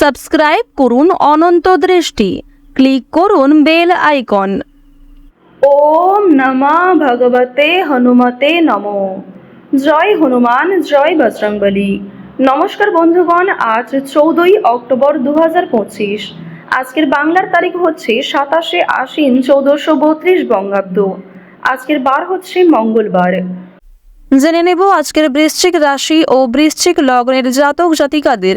Subscribe করুন অনন্ত দৃষ্টি। Click করুন বেল আইকন। ওম নমা ভগবতে হনুমতে নমো। জয় হনুমান জয় বজরংবলী। নমস্কার বন্ধুগণ আজ চৌদ্দই অক্টোবর দু পঁচিশ। আজকের বাংলার তারিখ হচ্ছে সাতাশে আশ্বিন চৌদ্দশো বত্রিশ বঙ্গাব্দ। আজকের বার হচ্ছে মঙ্গলবার। জেনে নেব আজকের বৃশ্চিক রাশি ও বৃশ্চিক লগ্নের জাতক জাতিকাদের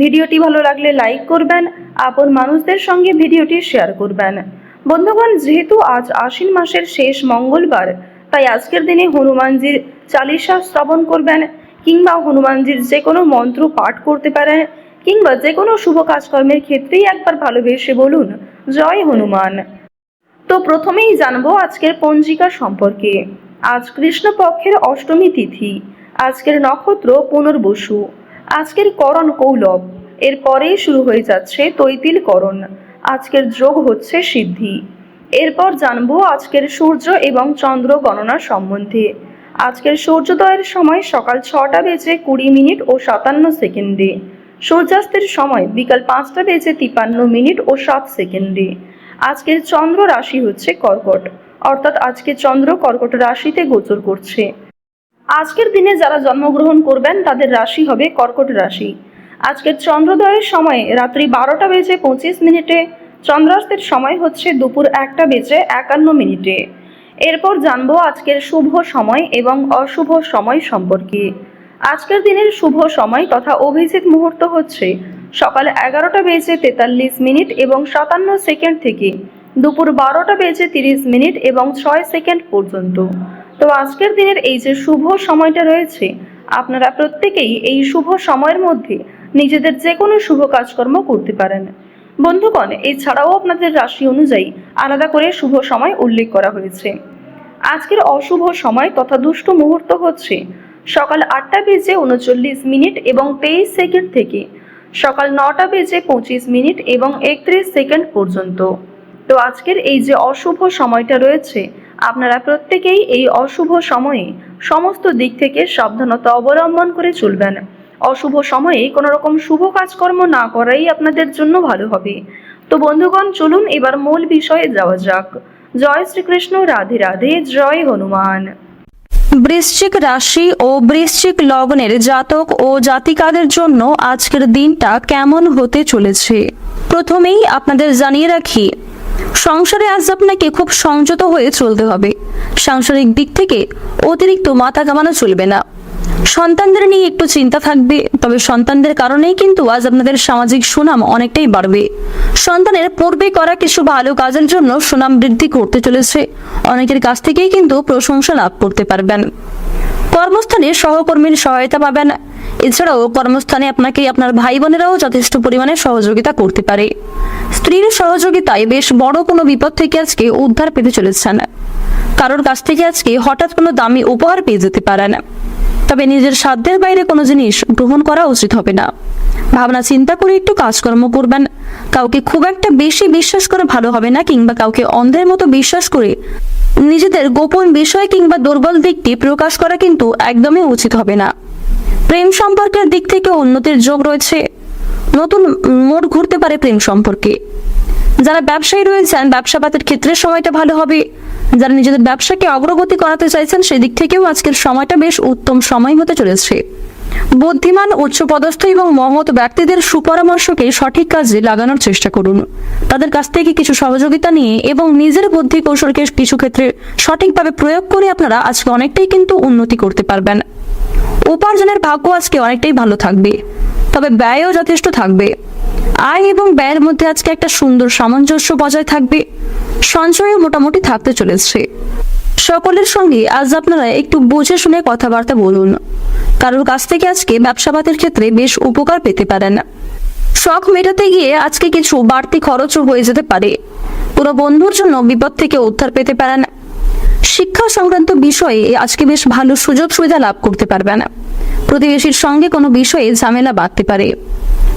ভিডিওটি ভালো লাগলে লাইক করবেন, আপন মানুষদের সঙ্গে ভিডিওটি শেয়ার করবেন। বন্ধুগণ, যেহেতু আজ আশ্বিন মাসের শেষ মঙ্গলবার, তাই আজকের দিনে হনুমানজির চালিশা শ্রবণ করবেন কিংবা হনুমানজির যে কোনো মন্ত্র পাঠ করতে পারেন কিংবা যে কোনো শুভ কাজকর্মের ক্ষেত্রেই একবার ভালোবেসে বলুন, জয় হনুমান। তো প্রথমেই জানব আজকের পঞ্জিকা সম্পর্কে। আজ কৃষ্ণপক্ষের অষ্টমী তিথি, আজকের নক্ষত্র পুনর্বসু। আজকের করণ কৌলভ এরপরেই শুরু হয়ে যাচ্ছে তৈতিল করণ। আজকের যোগ হচ্ছে সিদ্ধি। এরপর জানব আজকের সূর্য এবং চন্দ্র গণনা সম্বন্ধে। আজকের সূর্যোদয়ের সময় সকাল ছটা বেজে কুড়ি মিনিট ও সাতান্ন সেকেন্ডে। সূর্যাস্তের সময় বিকাল পাঁচটা বেজে তিপান্ন মিনিট ও সাত সেকেন্ডে। আজকের চন্দ্র রাশি হচ্ছে কর্কট। অর্থাৎ আজকে চন্দ্র কর্কট রাশিতে গোচর করছে। আজকের দিনে যারা জন্মগ্রহণ করবেন, তাদের রাশি হবে কর্কট রাশি। আজকের চন্দ্রোদয়ের সময় রাত্রি বারোটা বেজে পঁচিশ মিনিটে, চন্দ্রাস্তের সময় হচ্ছে দুপুর একটা বেজে একান্ন মিনিটে। এরপর জানব আজকের শুভ সময় এবং অশুভ সময় সম্পর্কে। আজকের দিনের শুভ সময় তথা অভিজিৎ মুহূর্ত হচ্ছে সকাল এগারোটা বেজে তেতাল্লিশ মিনিট এবং সাতান্ন সেকেন্ড থেকে দুপুর বারোটা বেজে তিরিশ মিনিট এবং ছয় সেকেন্ড পর্যন্ত। তো আজকের দিনের এই যে শুভ সময়টা রয়েছে, আপনারা প্রত্যেকেই এই শুভ সময়ের মধ্যে নিজেদের যে কোনো শুভ কাজকর্ম করতে পারেন। বন্ধুগণ, এছাড়াও আপনাদের রাশি অনুযায়ী আলাদা করে শুভ সময় উল্লেখ করা হয়েছে। আজকের অশুভ সময় তথা দুষ্ট মুহূর্ত হচ্ছে সকাল আটটা বেজে উনচল্লিশ মিনিট এবং তেইশ সেকেন্ড থেকে সকাল নটা বেজে পঁচিশ মিনিট এবং একত্রিশ সেকেন্ড পর্যন্ত। তো আজকের এই যে অশুভ সময়টা রয়েছে আপনারা প্রত্যেকেই এই অশুভ সময়ে সমস্ত দিক থেকে সাবধানতা অবলম্বন করে চলবেন। অশুভ সময়ে কোনো রকম শুভ কাজকর্ম না করাই আপনাদের জন্য ভালো হবে। তো বন্ধুগণ, চলুন এবার মূল বিষয়ে যাওয়া যাক। জয় শ্রীকৃষ্ণ, রাধে রাধে, জয় হনুমান। বৃশ্চিক রাশি ও বৃশ্চিক লগ্নের জাতক ও জাতিকাদের জন্য আজকের দিনটা কেমন হতে চলেছে? প্রথমেই আপনাদের জানিয়ে রাখি সংসারে আজ আপনাকে খুব সংযত হয়ে চলতে হবে। সাংসারিক দিক থেকে অতিরিক্ত মাথা কামানো চলবে না। সন্তানদের নিয়ে একটু চিন্তা থাকবে, তবে সন্তানদের কারণেই কিন্তু আজ আপনাদের সামাজিক সুনাম অনেকটাই বাড়বে। সন্তানের পূর্বে করা কিছু ভালো কাজের জন্য সুনাম বৃদ্ধি করতে চলেছে। অনেকের কাছ থেকেই কিন্তু প্রশংসা লাভ করতে পারবেন। কর্মস্থানে সহকর্মীর সহায়তা পাবেন এছাড়াও কর্মস্থানে আপনাকে আপনার ভাই বোনেরাও যথেষ্ট পরিমাণে সহযোগিতা করতে পারে। স্ত্রীর সহযোগিতায় বেশ বড় কোনো বিপদ থেকে আজকে উদ্ধার পেতে চলেছেন। কারোর কাছ থেকে আজকে হঠাৎ কোনো দামি উপহার পেয়ে যেতে পারেন। তবে নিজের সাধ্যের বাইরে কোনো জিনিস গ্রহণ করা উচিত হবে না। ভাবনা চিন্তা করে একটু কাজকর্ম করবেন। কাউকে খুব একটা বেশি বিশ্বাস করে ভালো হবে না কিংবা কাউকে অন্ধের মতো বিশ্বাস করে নিজেদের গোপন বিষয় কিংবা দুর্বল দিকটি প্রকাশ করা কিন্তু একদমই উচিত হবে না। প্রেম সম্পর্কের দিক থেকে উন্নতির যোগ রয়েছে। নতুন মোড় ঘুরতে পারে প্রেম সম্পর্কে। যারা ব্যবসায়ী রয়েছেন, ব্যবসাপাতের ক্ষেত্রে সময়টা ভালো হবে। যারা নিজেদের ব্যবসাকে অগ্রগতি করাতে চাইছেন, সেদিক থেকেও আজকের সময়টা বেশ উত্তম সময় হতে চলেছে। বুদ্ধিমান, উচ্চপদস্থ এবং মহৎ ব্যক্তিদের সুপরামর্শকে সঠিক কাজে লাগানোর চেষ্টা করুন। তাদের কাছ থেকে কিছু সহযোগিতা নিয়ে এবং নিজের বুদ্ধি কৌশলকে কিছু ক্ষেত্রে সঠিকভাবে প্রয়োগ করে আপনারা আজকে অনেকটাই কিন্তু উন্নতি করতে পারবেন। উপার্জনের ভাগ্য আজকে অনেকটাই ভালো থাকবে। তবে ব্যয়ও যথেষ্ট থাকবে। আয় এবং ব্যয়ের মধ্যে আজকে একটা সুন্দর সামঞ্জস্য বজায় থাকবে। সঞ্চয়ও মোটামুটি থাকতে চলেছে। সকলের সঙ্গে আজ আপনারা একটু বুঝে শুনে কথাবার্তা বলুন। কারোর কাছ থেকে আজকে ব্যবসাপাতের ক্ষেত্রে বেশ উপকার পেতে পারেন। শখ মেটাতে গিয়ে আজকে কিছু বাড়তি খরচও হয়ে যেতে পারে। কোনো বন্ধুর জন্য বিপদ থেকে উদ্ধার পেতে পারেন। শিক্ষা সংক্রান্ত বিষয়ে আজকে বেশ ভালো সুযোগ সুবিধা লাভ করতে পারবেন। প্রতিবেশীর সঙ্গে কোনো বিষয়ে ঝামেলা বাঁধতে পারে।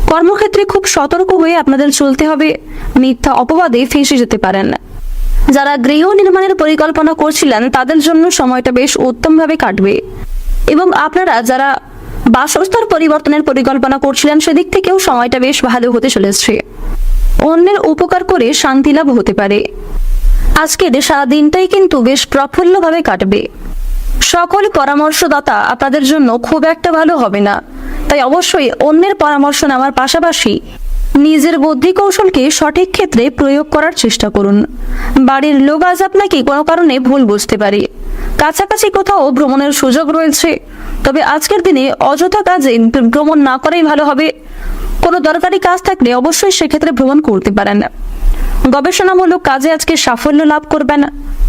কর্মক্ষেত্রে খুব সতর্ক হয়ে আপনাদের চলতে হবে। মিথ্যা অপবাদে ফেঁসে যেতে পারেন। যারা গৃহ নির্মাণের পরিকল্পনা করছিলেন, তাদের জন্য সময়টা বেশ উত্তমভাবে কাটবে। এবং আপনারা যারা বাসস্থান পরিবর্তনের পরিকল্পনা করছিলেন, সেদিক থেকেও সময়টা বেশ ভালো হতে চলেছে। অন্যের উপকার করে শান্তি লাভ হতে পারে। আজকের সারা দিনটাই কিন্তু বেশ প্রফুল্লভাবে কাটবে। সকল পরামর্শদাতা আপনাদের জন্য খুব একটা ভালো হবে না। তাই অবশ্যই অন্যের পরামর্শ নেওয়ার পাশাপাশি নিজের বুদ্ধি কৌশলকে সঠিক ক্ষেত্রে প্রয়োগ করার চেষ্টা করুন। বাড়ির লোক আজ আপনাকে কোনো কারণে ভুল বুঝতে পারে। কাছাকাছি কোথাও ভ্রমণের সুযোগ রয়েছে। তবে আজকের দিনে অযথা কাজে ভ্রমণ না করাই ভালো হবে। কোনো দরকারি কাজ থাকলে অবশ্যই সেক্ষেত্রে ভ্রমণ করতে পারেন। গবেষণামূলক কাজে আজকে সাফল্য লাভ করবেন।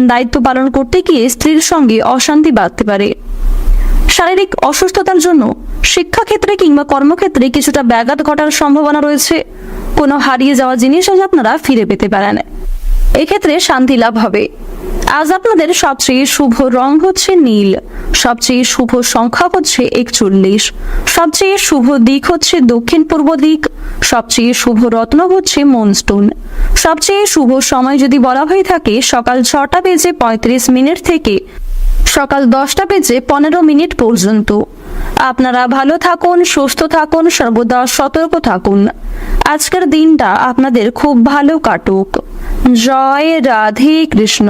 দায়িত্ব পালন করতে গিয়ে স্ত্রীর সঙ্গে অশান্তি বাড়তে পারে। শারীরিক অসুস্থতার জন্য শিক্ষাক্ষেত্রে কিংবা কর্মক্ষেত্রে কিছুটা ব্যাঘাত ঘটার সম্ভাবনা রয়েছে। কোনো হারিয়ে যাওয়া জিনিস আজ আপনারা ফিরে পেতে পারেন। এক্ষেত্রে শান্তি লাভ হবে। আজ আপনাদের সবচেয়ে শুভ রং হচ্ছে নীল, সবচেয়ে শুভ সংখ্যা হচ্ছে একচল্লিশ, সবচেয়ে শুভ দিক হচ্ছে দক্ষিণ পূর্ব দিক, সবচেয়ে শুভ রত্ন হচ্ছে মনস্টোন সবচেয়ে শুভ সময় যদি বলা হয়ে থাকে, সকাল ছটা বেজে পঁয়ত্রিশ মিনিট থেকে সকাল দশটা বেজে পনেরো মিনিট পর্যন্ত। আপনারা ভালো থাকুন, সুস্থ থাকুন, সর্বদা সতর্ক থাকুন। আজকের দিনটা আপনাদের খুব ভালো কাটুক। জয় রাধে কৃষ্ণ।